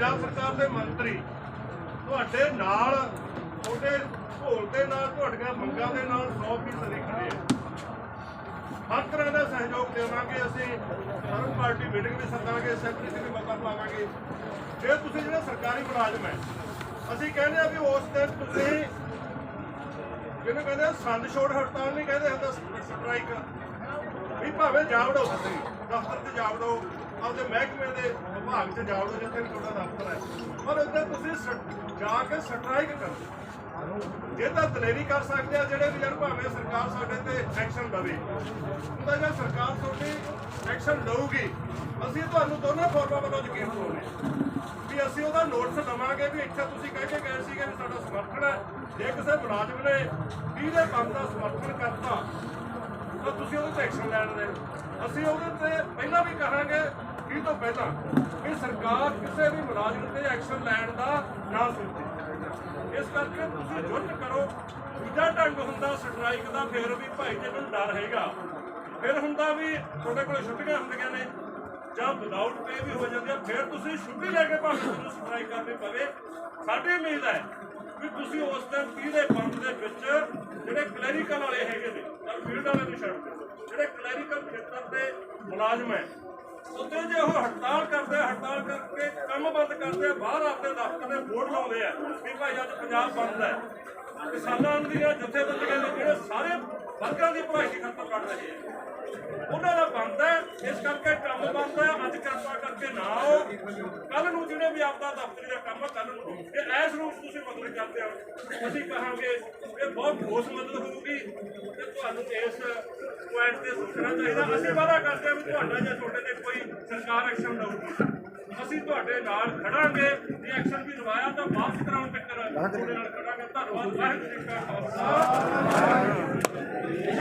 ਪੰਜਾਬ ਸਰਕਾਰ ਦੇ ਮੰਤਰੀ ਤੁਹਾਡੇ ਨਾਲ, ਤੁਹਾਡੇ ਢੋਲ ਦੇ ਨਾਲ, ਤੁਹਾਡੀਆਂ ਮੰਗਾਂ ਦੇ ਨਾਲ 100% ਖੜੇ ਹਰ ਤਰ੍ਹਾਂ ਦਾ ਸਹਿਯੋਗ ਦੇਵਾਂਗੇ ਅਸੀਂ ਸਰਵ ਪਾਰਟੀ ਮੀਟਿੰਗ ਵੀ ਸੱਦਾਂਗੇ ਸੈਕਟਰੀ ਵੀ ਮੌਕਾ ਪਾਵਾਂਗੇ। ਜੇ ਤੁਸੀਂ ਜਿਹੜਾ ਸਰਕਾਰੀ ਮੁਲਾਜ਼ਮ ਹੈ, ਅਸੀਂ ਕਹਿੰਦੇ ਆ ਵੀ ਉਸ ਦਿਨ ਤੁਸੀਂ ਜਿਹਨੂੰ ਕਹਿੰਦੇ ਸੰਦ ਛੋੜ ਹੜਤਾਲ ਨਹੀਂ ਕਹਿੰਦੇ ਹੁੰਦਾ ਸਟ੍ਰਾਈਕ ਵੀ ਭਾਵੇਂ ਜਾਵੜੋ ਤੁਸੀਂ ਦਫ਼ਤਰ 'ਚ ਜਾਵੜੋ, ਆਪਦੇ ਮਹਿਕਮੇ ਦੇ ਵਿਭਾਗ 'ਚ ਜਾਵੜੋ, ਜਿੱਥੇ ਤੁਹਾਡਾ ਦਫ਼ਤਰ ਹੈ। ਪਰ ਉੱਥੇ ਤੁਸੀਂ ਜਾ ਕੇ ਸਟ੍ਰਾਈਕ ਕਰੋ। ਜੇ ਤਾਂ ਦਲੇਰੀ ਕਰ ਸਕਦੇ ਆ, ਜਿਹੜੇ ਵੀ ਯਾਰ ਭਾਵੇਂ ਸਰਕਾਰ ਸਾਡੇ ਤੇ ਐਕਸ਼ਨ ਲਵੇ। ਉਹਦਾ ਜੇ ਸਰਕਾਰ ਤੁਹਾਡੀ ਐਕਸ਼ਨ ਲਊਗੀ, ਅਸੀਂ ਤੁਹਾਨੂੰ ਦੋਨਾਂ ਫੋਰਮਾਂ ਵੱਲੋਂ ਯਕੀਨ ਦਿਵਾਉਂਦੇ ਵੀ ਅਸੀਂ ਉਹਦਾ ਨੋਟਿਸ ਲਵਾਂਗੇ ਵੀ ਇੱਥੇ ਤੁਸੀਂ ਕਹਿ ਕੇ ਗਏ ਸੀਗੇ ਵੀ ਸਾਡਾ ਸਮਰਥਨ ਹੈ। ਜੇ ਕਿਸੇ ਮੁਲਾਜ਼ਮ ਨੇ 20 ਦੇ ਕੰਮ ਦਾ ਸਮਰਥਨ ਤਾਂ ਐਕਸ਼ਨ ਲੈਣ ਦੇ। ਅਸੀਂ ਉਹਦੇ ਤੇ ਪਹਿਲਾਂ ਵੀ ਕਹਾਂਗੇ ਵੀ ਤੋਂ ਪਹਿਲਾਂ? ਕਿ ਸਰਕਾਰ ਕਿਸੇ ਵੀ ਮੁਲਾਜ਼ਮ ਤੇ ਐਕਸ਼ਨ ਲੈਣ ਦਾ ਨਾ ਸੋਚੇ। ਇਸ ਕਰਕੇ ਤੁਸੀਂ ਜੁੱਟ ਕਰੋ। ਦੂਜਾ ਢੰਗ ਹੁੰਦਾ ਸਟ੍ਰਾਈਕ ਦਾ, ਫਿਰ ਵੀ ਭਾਈ ਜੇ ਨੂੰ ਡਰ ਹੈਗਾ। ਫਿਰ ਹੁੰਦਾ ਵੀ ਤੁਹਾਡੇ ਕੋਲ ਛੁੱਟੀਆਂ ਹੁੰਦੀਆਂ ਨੇ, ਜਾਂ ਵਿਦਆਊਟ ਪੇ ਵੀ ਹੋ ਜਾਂਦੀ ਆ ਫਿਰ ਤੁਸੀਂ ਛੁੱਟੀ ਲੈ ਕੇ ਭਾਵੇਂ ਤੁਹਾਨੂੰ ਸਟ੍ਰਾਈਕ ਕਰਨੀ ਪਵੇ। ਸਾਡੀ ਉਮੀਦ ਹੈ ਵੀ ਤੁਸੀਂ ਉਸ ਦਿਨ 30 ਦੇ ਪੰਜ ਦੇ ਵਿੱਚ ਜਿਹੜੇ ਕਲੈਰੀਕਲ ਵਾਲੇ ਹੈਗੇ ਨੇ ਜਾਂ ਫੀਲਡ ਵਾਲੇ ਨੂੰ ਛੱਡ ਦਿਓ ਜਿਹੜੇ ਕਲੈਰੀਕਲ ਖੇਤਰ ਦੇ ਮੁਲਾਜ਼ਮ ਹੈ ਉੱਤੇ ਜੇ ਉਹ ਹੜਤਾਲ ਕਰਦੇ, ਹੜਤਾਲ ਕਰਕੇ ਕੰਮ ਬੰਦ ਕਰਦੇ ਆ ਬਾਹਰ ਆਪਦੇ ਦਫ਼ਤਰ ਦੇ ਬੋਰਡ ਲਾਉਂਦੇ ਆ ਵੀ ਭਾਈ ਅੱਜ ਪੰਜਾਬ ਬੰਦ ਹੈ। ਕਿਸਾਨਾਂ ਦੀਆਂ ਜਥੇਬੰਦੀਆਂ ਨੇ ਜਿਹੜੇ ਸਾਰੇ ਵਰਗਾਂ ਦੀ ਭਲਾਈ ਦੀ ਖਾਤਰ ਲੜ ਰਹੇ ਆ। ਉਹਨਾਂ ਦਾ ਬੰਦ ਹੈ, ਇਸ ਕਰਕੇ ਕੰਮ ਬੰਦ ਹੈ, ਅੱਜ ਕਿਰਪਾ ਕਰਕੇ ਨਾ ਆਓ। ਕੱਲ ਨੂੰ ਜਿਹੜੇ ਵੀ ਆਪਦਾ ਦਫ਼ਤਰੀ ਦਾ ਕੰਮ ਕੱਲ ਨੂੰ ਜੇ ਐਸ ਰੂਪ ਤੁਸੀਂ ਮਦਦ ਕਰਦੇ ਹੋ। ਅਸੀਂ ਕਹਾਂਗੇ, ਇਹ ਬਹੁਤ ਠੋਸ ਮਦਦ ਹੋਊਗੀ। ਤੁਹਾਨੂੰ ਇਸ ਪੁਆਇੰਟ ਤੇ ਸੋਚਣਾ ਚਾਹੀਦਾ। ਅਸੀਂ ਵਾਦਾ ਕਰਦੇ ਹਾਂ ਵੀ ਤੁਹਾਡਾ ਜੇ ਤੁਹਾਡੇ ਤੇ ਕੋਈ ਸਰਕਾਰ ਐਕਸ਼ਨ ਲਊਗੀ ਅਸੀਂ ਤੁਹਾਡੇ ਨਾਲ ਖੜਾਂਗੇ, ਜੇ ਐਕਸ਼ਨ ਵੀ ਲਵਾਇਆ ਤਾਂ ਵਾਪਸ ਕਰਾਉਣ ਤੱਕ ਤੁਹਾਡੇ ਨਾਲ ਖੜਾਂਗੇ। ਧੰਨਵਾਦ। ਵਾਹਿਗੁਰੂ ਜੀ ਕਾ ਖਾਲਸਾ।